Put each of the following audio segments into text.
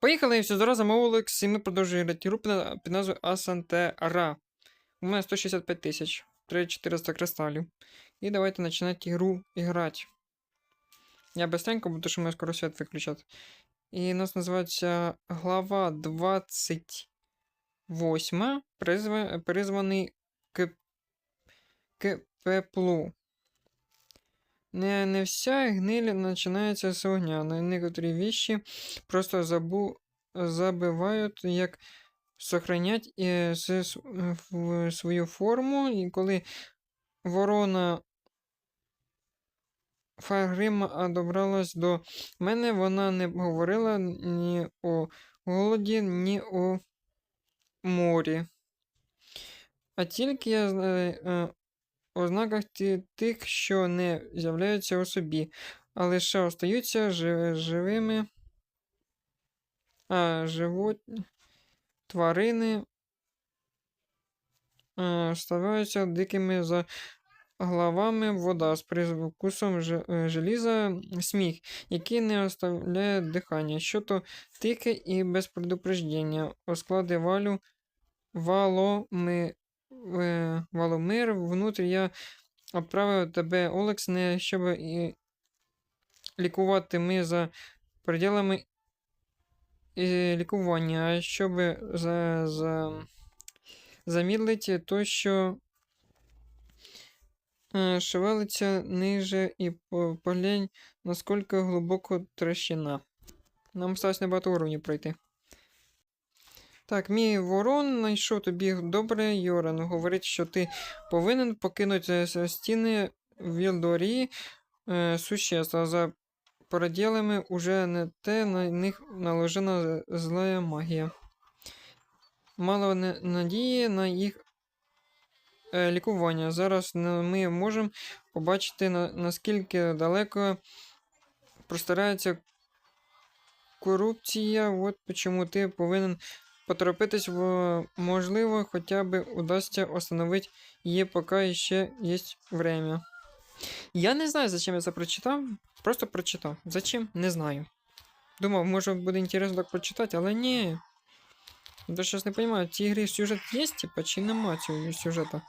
Поїхали, і все зараз Олекс, і ми продовжуємо грати гру під назвою Асантера. У мене 165 тисяч, 3400 кристалів. І давайте починати гру грати. Я быстренько, бо то що ми скоро свят виключати. І у нас називається глава 28. Призва... Призваний к... к пеплу. Не, не вся гниль починається з огня. На некоторі вещи просто забу... забивають, як сохранять в свою форму. І коли ворона Фагрима добралась до мене, вона не говорила ні о голоді, ні о морі. А тільки я знаю. е, ознаках тих, що не з'являються у собі, а лише остаються жи- живими а, живот... тварини а, ставаються дикими за главами вода з привкусом е, желіза сміх, який не оставляє дихання, що то тихе і без предупреждення, о склади валю валоми е, Валомир, внутрі я відправив тебе, Олекс, не щоб і лікувати ми за пределами і лікування, а щоб за, за, замідлити то, що е, шевелиться ниже і по- поглянь, наскільки глибоко трещина. Нам сталося небагато уровнів пройти. Так, мій ворон знайшов тобі добре, Йоран. Говорить, що ти повинен покинути стіни Вілдорії е, существ, а за переділами уже не те на них наложена зла магія. Мало надії на їх е, лікування. Зараз ми можемо побачити, на, наскільки далеко простирається корупція. От чому ти повинен поторопитись, в- можливо, хоча б удасться остановити її, поки ще є время. Я не знаю, зачем я це прочитав. Просто прочитав. Зачем? Не знаю. Думав, може буде інтересно так прочитати, але ні. Я зараз не розумію, в цій сюжет є, типа, чи нема цього сюжету.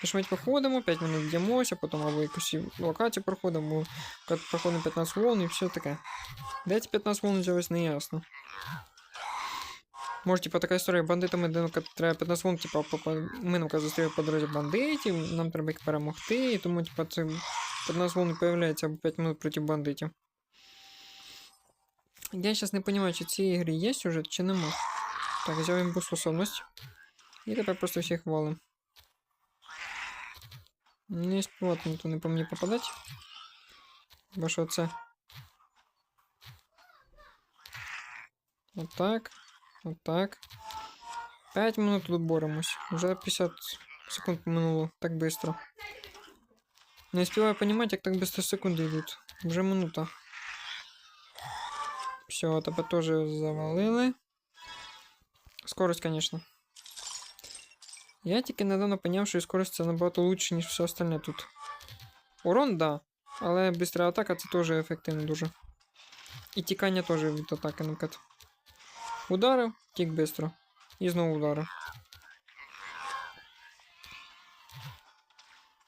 Тож ми походимо, 5 минут б'ємося, потім або якусь локацію проходимо, проходимо 15 волн і все таке. Де ці 15 волн взялось, не ясно. Може, типа така історія бандитами, де ну, треба 15 вон, типа, попа- ми ну, зустріли по дорозі бандитів, нам треба їх перемогти, і тому, типа, це 15 вон появляється або 5 минут проти бандитів. Я зараз не розумію, чи в цій грі є сюжет, чи нема. Так, взяв імбу способність. І тепер просто всіх валим. Не співати, то не по мені попадати. Бо що це? Отак. Отак. 5 минут тут боремось. Уже 50 секунд минуло. Так быстро. Не успеваю понимать, как так быстро секунды идут. Уже минута. Все, тебе тоже завалили. Скорость, конечно. Я тільки недавно поняв, що і скорость це набагато лучше, ніж все остальне тут. Урон, да. Але бистра атака це теж ефективно дуже. І тікання теж від атаки накат. Ударив, тік бистро. І знову ударив.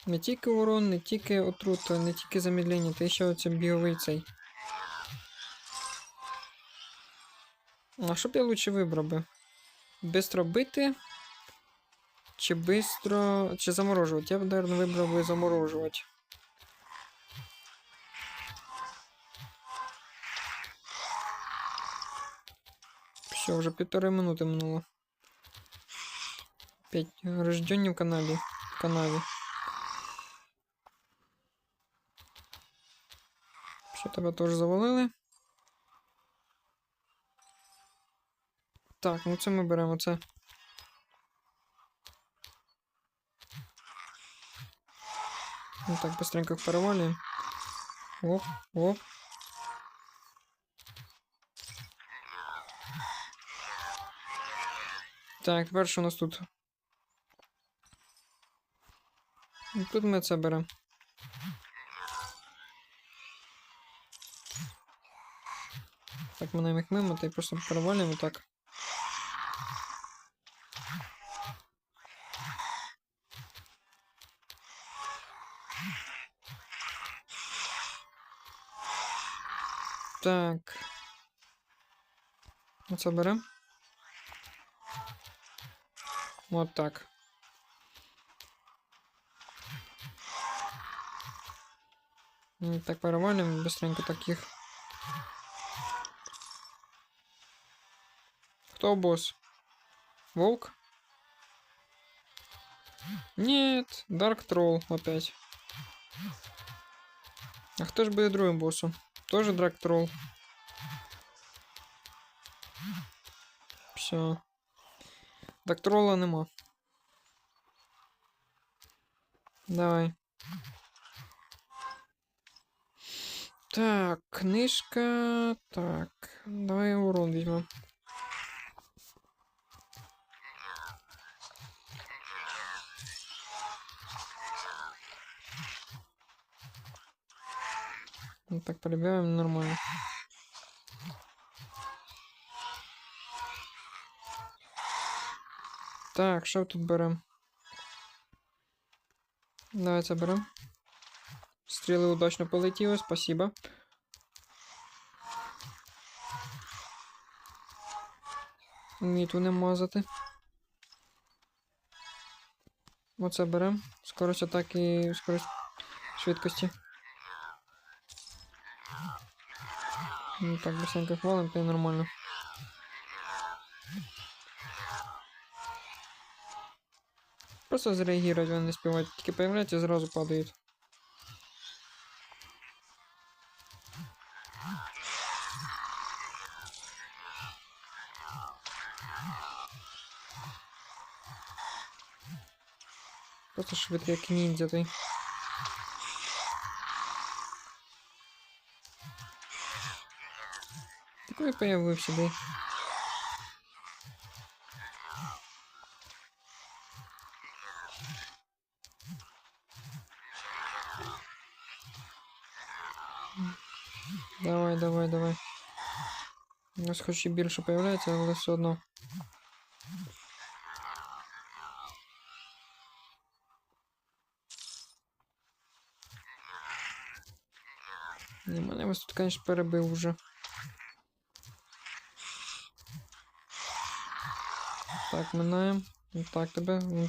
Не тільки урон, не тільки отрута, не тільки замедлення, та ще оце біговий цей. А що б я лучше вибрав би? Бистро бити? Чи бистро. Чи заморожувати? Я б, наверное, вибрав би заморожувати. Все, вже півтори минути минуло. П'ять рождені в каналі. В канаві. Що тебе теж завалили? Так, ну це ми беремо це. Ну так, быстренько їх перевалюємо. Оп, оп. Так, тепер що у нас тут? Ну, Тут ми це беремо. Так, прошминаємо їх мимо та й просто перевалюємо так. Так. Оце берем. Вот так. М, Так перевалим быстренько таких. Кто босс? Волк? Нет, Дарк Тролл опять. А кто ж будет другим боссом? Тоже Дарк Тролл. Все. Дарк Тролла нема. Давай. Так, книжка. Так, давай урон візьмемо. Так, полюбляем нормально. Так, що тут берем? Давай це берем. Стріли удачно полетіли, спасибо. Міту не мазати. Оце берем. Скорость атаки, скорость швидкості. Ну так, быстренько хвалим, то нормально. Просто зреагировать вони не співають, тільки появляються, зразу падають. Просто швидко як ніндзя той. Такой появився, де. Давай, давай, давай. У хоч і більше появляється, але все одно. Ні, мене вас тут, конечно, перебив уже. Так, минаємо. Ну, Так тебе, ну,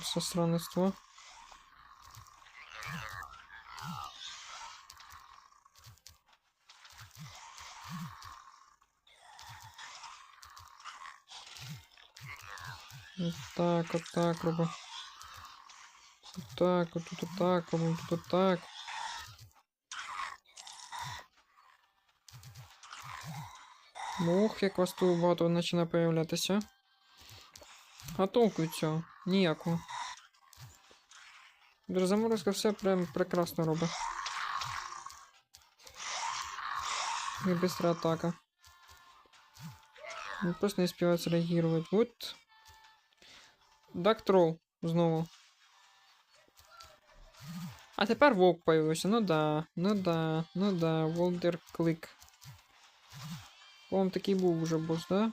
це сраництво. Вот так, вот так робимо. Вот так, вот тут вот так, робимо, тут вот так. Ох, як вас тут багато починає появлятися. А толку від цього? Ніякого. Дуже заморозка все прям прекрасно робить. І быстра атака. Він просто не співає зреагувати. Вот. Дак трол знову. А тепер вовк появився. Ну да, ну да, ну да, Волдер клик. По-моєму, такий був уже бос, да?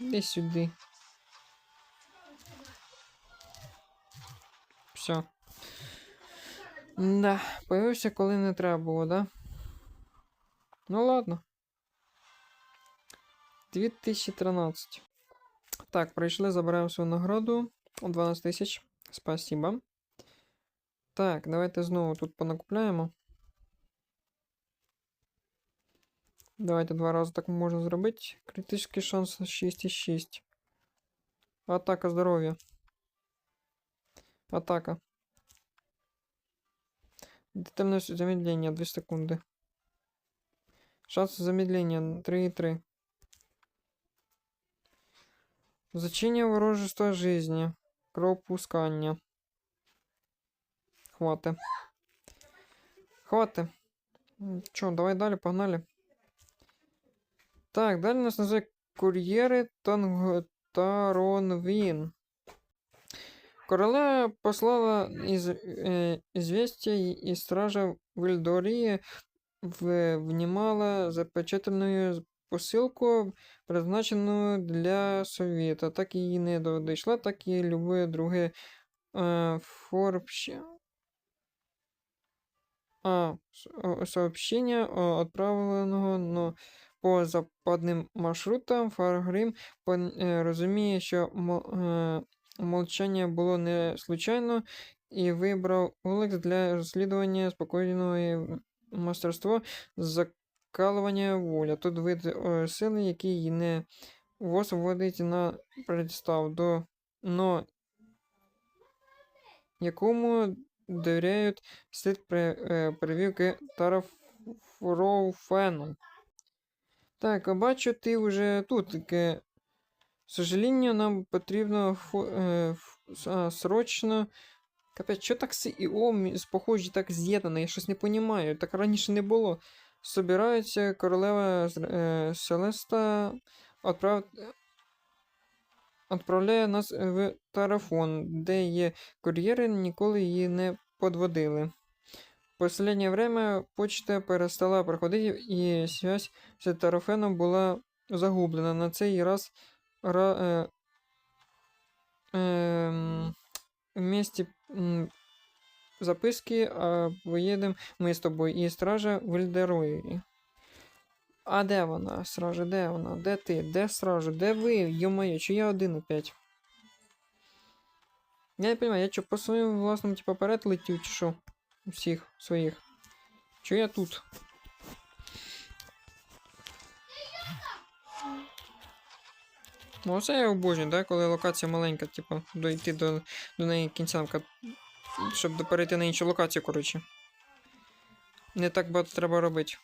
Іди сюди. Все. Да, появився, коли не треба було, да? Ну ладно. 2013. Так, прийшли, забираємо свою награду. 12 тисяч. Спасибо. Так, давайте знову тут понакупляємо. Давайте два рази так можна зробити. Критичний шанс 6,6. Атака здоров'я. Атака. Детальность замедления 2 секунды. Шанс замедления 3,3. Значение ворожества жизни. Кровопускання. Хвати. Хвати. Чо, давай далі, погнали. Так, далі нас називають кур'єри Таронвін. Королева послала із, е, известие із стража Вильдорії в- внімала запечатаною посилку, призначену для совєта. Так її не дійшла, так і любе друге е, форбще. А, с- о- сообщение, но по западним маршрутам, Фаргрим е, розуміє, що мо- е, було не случайно, і вибрав Олекс для розслідування спокійного і мастерство воля. Тут вид е, сили, який не ВОЗ вводить на представ до но якому довіряють слід е, перевірки Тарафроуфену. Так, бачу, ти вже тут. Таке. К сожалению, нам потрібно фо, е, ф- а, срочно. Капець, що так С і О похожі так з'єднані? Я щось не розумію. Так раніше не було. Собираються королева з- е, Селеста відправ... відправляє нас в Тарафон, де є кур'єри, ніколи її не подводили. В Последнее время почта перестала приходити, і связь з Тарафеном була загублена. На цей раз ра, е, ем, вместе записки а, поїдемо ми з тобою і стража в Ельдероїві. А де вона, стража, де вона? Де ти? Де стража? Де ви? Йо-моє, чи я один опять? Я не понимаю, я що, по своєму власному, типа, перед летів, чи що? Всіх своїх. Чи я тут? Ну, оце я обожнюю, да? коли локація маленька, типу, дойти до, до неї кінцянка. Щоб перейти на іншу локацію, коротше. Не так багато треба робити.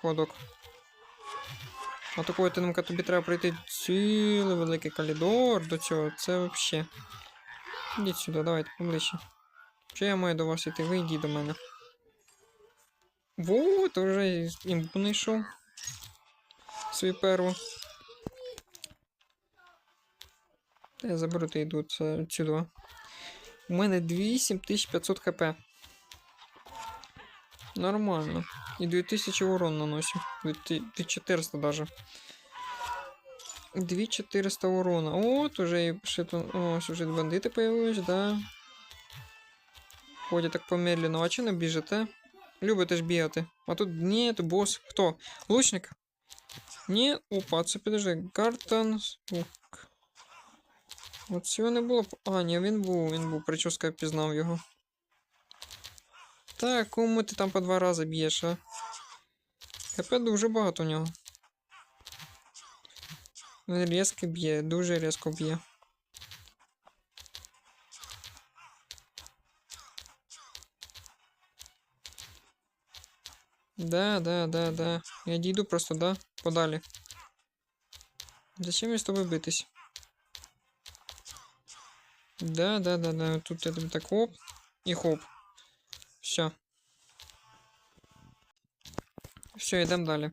Ходок. А такої тинамка тобі треба пройти цілий великий коридор до цього. Це вообще. Ідіть сюди, давайте поближче. Що я маю до вас іти? Ви до мене. Вот, вже імбу знайшов. Свою перву. Та я заберу та йду сюди. У мене 8500 хп. Нормально. І 2000 урон наносю. 2400 даже. 2400 урона. От уже і ще тут. О, вже бандити появились, да. Ходять так помедленно. А чи не біжите? Любите ж бігати. А тут ні, тут бос. Хто? Лучник? Ні, опа, це підожди. Гартан. Ук. От цього не було. А, ні, він був, він був, прическа я пізнав його. Так, кому ти там по два рази б'єш, а? ХП дуже багато у нього. Він різко б'є, дуже різко б'є. Да, да, да, да. Я дійду просто, да? Подалі. Зачем я з тобою битись? Да, да, да, да. Тут тобі так хоп і хоп. Все. Все, йдемо далі.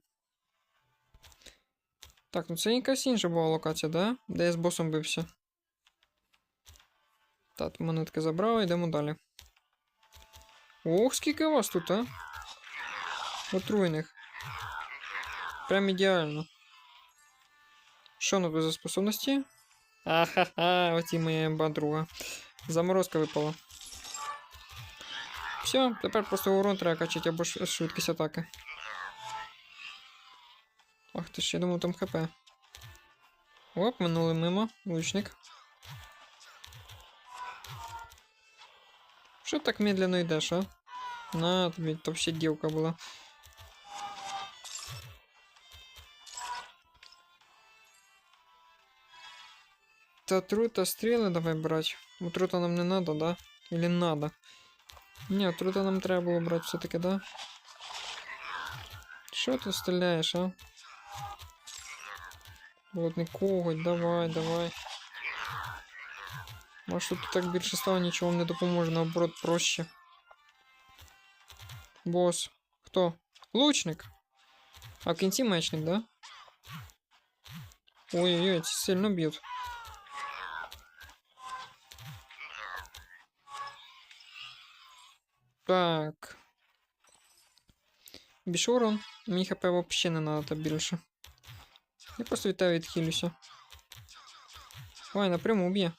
Так, ну це якась інша була локація, да? Де я з босом бився. Так, монетки забрав, йдемо далі. Ох, скільки вас тут, а? Отруйних. Прям ідеально. Що ну тут за способності? Ахаха, оті моя подруга. Заморозка випала. Все, тепер просто урон треба качати або ш- швидкість атаки. Ах ти ж, я думав там хп. Оп, минули мимо, лучник. Що так медленно йдеш, а? На, тобі то ще дівка була. Та трута стріли давай брать. У трута нам не надо, да? Или надо? Ні, трута нам треба було брати все-таки, да? Що ти стріляєш, а? Болотний коготь, давай, давай. Може тут так більше стало, нічого вам не допоможе, наоборот, проще. Бос. Хто? Лучник. А в кінці мечник, да? Ой-ой-ой, ці сильно б'ють. Так. Більше урон. Мені хп взагалі не надо так більше. Я просто від тебе відхилюся. Ой, напряму б'є.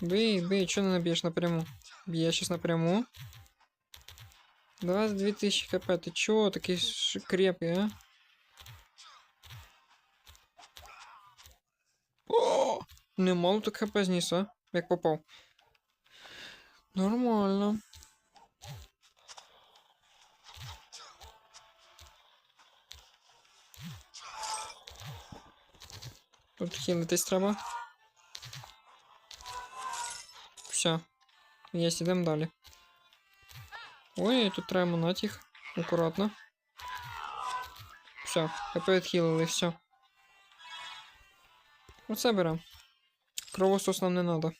Бий, бий, чого не наб'єш напряму? Б'є щас напряму. 22 тисячі хп, ти чого такий ш- крепкий, а? Немало так хп зніс, а? Як попав. Нормально. Тут хилитись треба. Все. Єсть, ідемо далі. Ой, тут треба манати їх. Акуратно. Все, хп відхилили, все. Оце берем. Кровосос нам не надо.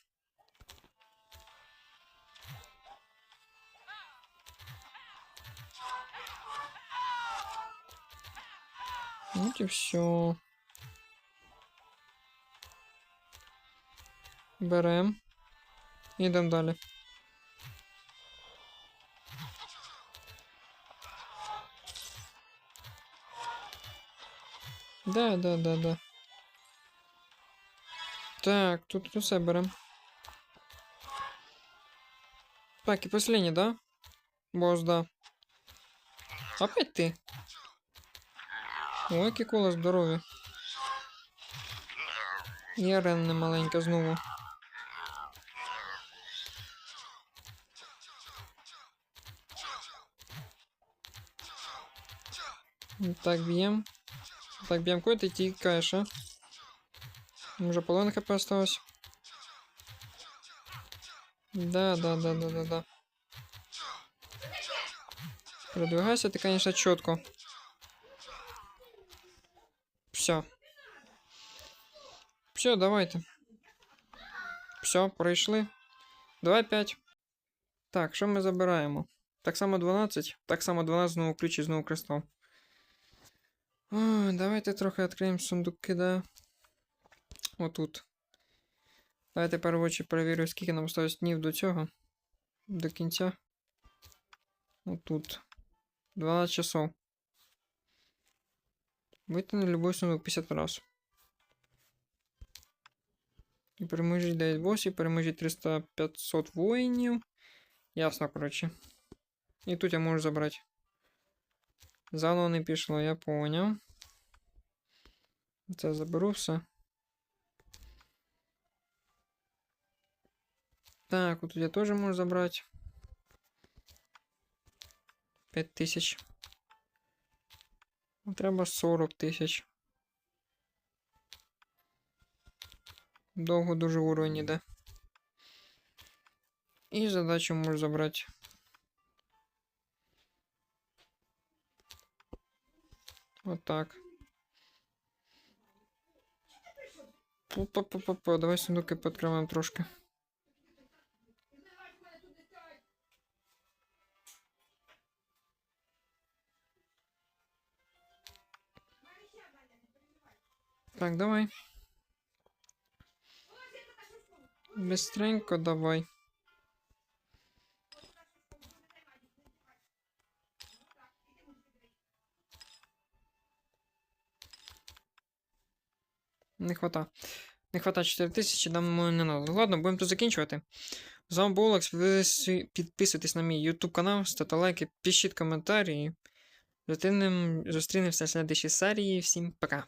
Вот и все. Берем. Ідемо далі. Да, да, да, да. Так, тут усе берем. Так, и последний, да? Босс, да. Опять ты? Ой, Кікула, здорові. І Рен не маленька знову. Так, б'єм. Так, б'єм, куди ти тікаєш, а? Може половина хп осталось? Да, да, да, да, да, да. Продвигайся ты, конечно, четко. Все. Все, давайте. Все, пройшли. Давай 5. Так, що ми забираємо? Так само 12. Так само 12 знову ключ і знову кристал. Ой, давайте трохи відкриємо сундуки, да. Отут. Давайте першочі перевірю, скільки нам осталось днів до цього. До кінця. Отут. 12 часов. Вийти любой сундук 50 раз. І переможіть 9 босів, переможіть 300-500 воїнів. Ясно, коротше. І тут я можу забрати. Заново не пішло, я поняв. Це заберу все. Так, вот тут я тоже можу забрати. 5 тисяч. Ну, Треба 40 тисяч. Довго дуже уровень іде. І задачу можу забрати. Отак. Пу-пу-пу-пу-пу. Давай сундуки підкриваємо трошки. Так, давай. Быстренько давай. Не хвата. Не хвата 4000, нам не надо. Ладно, будемо тут закінчувати. З вами був Олекс. Підписуйтесь на мій YouTube канал, ставте лайки, пишіть коментарі. Зустрінемося в следующій серії. Всім пока.